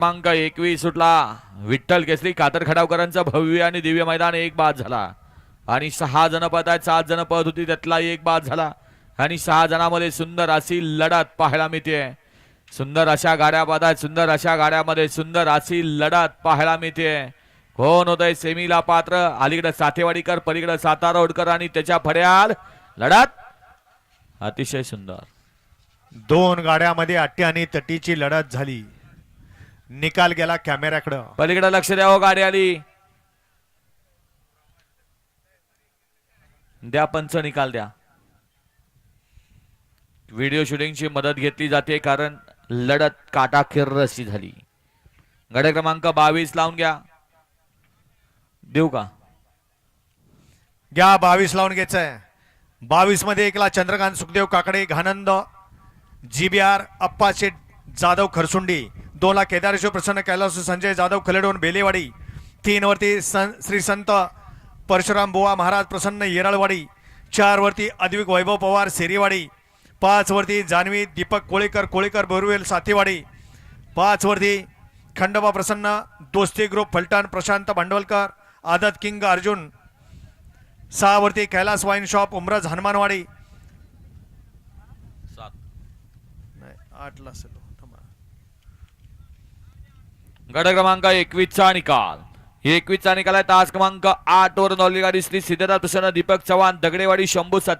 क्रमांक एकवीस सुटला. विठ्ठल केसरी कातर खडावकरांचा भव्य आणि दिव्य मैदान एक बाद झाला. आणि सहा जण पद आहेत सात जण पद होती त्यातला एक बाद झाला. आणि सहा जणांमध्ये सुंदर अशी लढत पाहायला मिळते. सुंदर अशा गाड्या बाद आहेत सुंदर अशा गाड्यामध्ये सुंदर अशी लढत पाहायला मिळते. कोण होतंय सेमीला पात्र अलीकडे साथेवाडीकर पलीकडे सातारा ओडकर आणि त्याच्या फड्याल लढत अतिशय सुंदर. दोन गाड्यामध्ये आट्टी आणि तटीची लढत झाली. निकाल गेला कॅमेऱ्याकडं. पलीकडे लक्ष द्या हो गाडी आली द्या पंच निकाल द्या. व्हिडिओ शूटिंगची मदत घेतली जाते कारण लढत काटाखेर अशी झाली. गडे क्रमांक बावीस लावून घ्या. देऊ का? घ्या बावीस लावून घ्यायचंय. बावीसमध्ये एकला चंद्रकांत सुखदेव काकडे घानंद जीबीआर अप्पा शेठ जाधव खरसुंडी. दोन ला केदारेश्वर प्रसन्न कैलास संजय जाधव खलेडोन बेलेवाडी. तीन वरती सन श्री संत परशुराम बुवा महाराज प्रसन्न येरळवाडी. चार वरती अद्विक वैभव पवार सेरीवाडी. पाच वरती जान्हवी दीपक कोळेकर कोळेकर बोरवेल साथेवाडी. पाच वरती खंडोबा प्रसन्न दोस्ती ग्रुप फलटण प्रशांत भांडवलकर आदत किंग अर्जुन. सहा वरती कैलास वाईन शॉप उमरज हनुमानवाडी. आठला. गड क्रमांक एकवीसचा निकाल. एकवीसचा निकाल आहे. तास क्रमांक आठ वर नवली गाडी श्री सिद्धार्थ प्रसन्न दीपक चव्हाण दगडेवाडी शंभू सत्ता